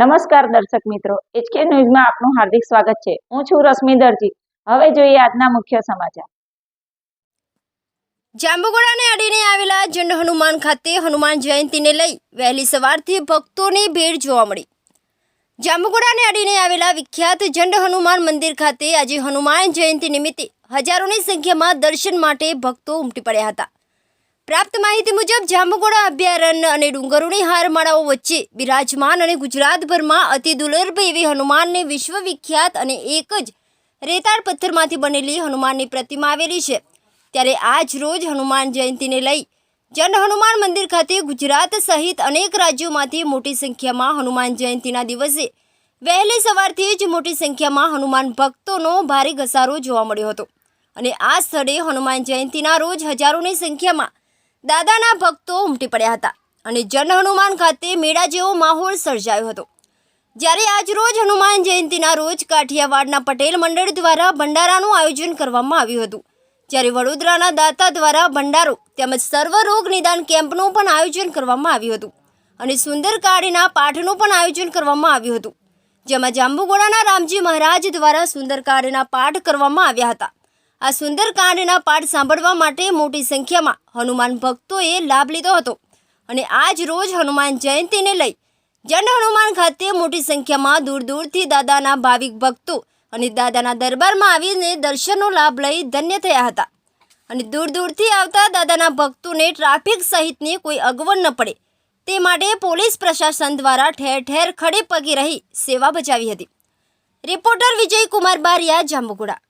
નમસ્કાર દર્શક મિત્રો એચકે ન્યૂઝમાં આપનું હાર્દિક સ્વાગત છે. હું છું રશ્મિ દરજી. હવે જોઈએ આજના મુખ્ય સમાચાર. જાંબુગોડાને અડીને આવેલા જંડ હનુમાન ખાતે હનુમાન જયંતીને લઈ વહેલી સવારથી ભક્તોની ભીડ જોવા મળી. જાંબુગોડાને અડીને આવેલા વિખ્યાત જંડ હનુમાન મંદિર ખાતે આજે હનુમાન જયંતી નિમિત્તે હજારોની સંખ્યામાં દર્શન માટે ભક્તો ઉમટી પડ્યા હતા. પ્રાપ્ત માહિતી મુજબ જાંબુગોડા અભયારણ્ય અને ડુંગરોની હારમાળાઓ વચ્ચે બિરાજમાન અને ગુજરાતભરમાં અતિ દુર્લભ એવી હનુમાનની વિશ્વવિખ્યાત અને એક જ રેતાળ પથ્થરમાંથી બનેલી હનુમાનની પ્રતિમા આવેલી છે. ત્યારે આજ રોજ હનુમાન જયંતીને લઈ જન હનુમાન મંદિર ખાતે ગુજરાત સહિત અનેક રાજ્યોમાંથી મોટી સંખ્યામાં હનુમાન જયંતીના દિવસે વહેલી સવારથી જ મોટી સંખ્યામાં હનુમાન ભક્તોનો ભારે ઘસારો જોવા મળ્યો હતો. અને આ સ્થળે હનુમાન જયંતીના રોજ હજારોની સંખ્યામાં દાદાના ભક્તો ઉમટી પડ્યા હતા અને જન હનુમાન ખાતે મેળા જેવો માહોલ સર્જાયો હતો. જ્યારે આજ રોજ હનુમાન જયંતીના રોજ કાઠિયાવાડના પટેલ મંડળ દ્વારા ભંડારાનું આયોજન કરવામાં આવ્યું હતું. જ્યારે વડોદરાના દાતા દ્વારા ભંડારો તેમજ સર્વરોગ નિદાન કેમ્પનું પણ આયોજન કરવામાં આવ્યું હતું અને સુંદર કાળીના પાઠનું પણ આયોજન કરવામાં આવ્યું હતું. જેમાં જાંબુગોડાના રામજી મહારાજ દ્વારા સુંદર કાળીના પાઠ કરવામાં આવ્યા હતા. આ સુંદર કાંડના પાઠ સાંભળવા માટે મોટી સંખ્યામાં હનુમાન ભક્તોએ લાભ લીધો હતો. અને આજ રોજ હનુમાન જયંતીને લઈ જંડ હનુમાન ખાતે મોટી સંખ્યામાં દૂર દૂરથી દાદાના ભાવિક ભક્તો અને દાદાના દરબારમાં આવીને દર્શનનો લાભ લઈ ધન્ય થયા હતા. અને દૂર દૂરથી આવતા દાદાના ભક્તોને ટ્રાફિક સહિતની કોઈ અગવડ ન પડે. તે માટે પોલીસ પ્રશાસન દ્વારા ઠેર ઠેર ખડે પગે રહી સેવા બચાવી હતી. રિપોર્ટર વિજયકુમાર બારિયા, જાંબુગુડા.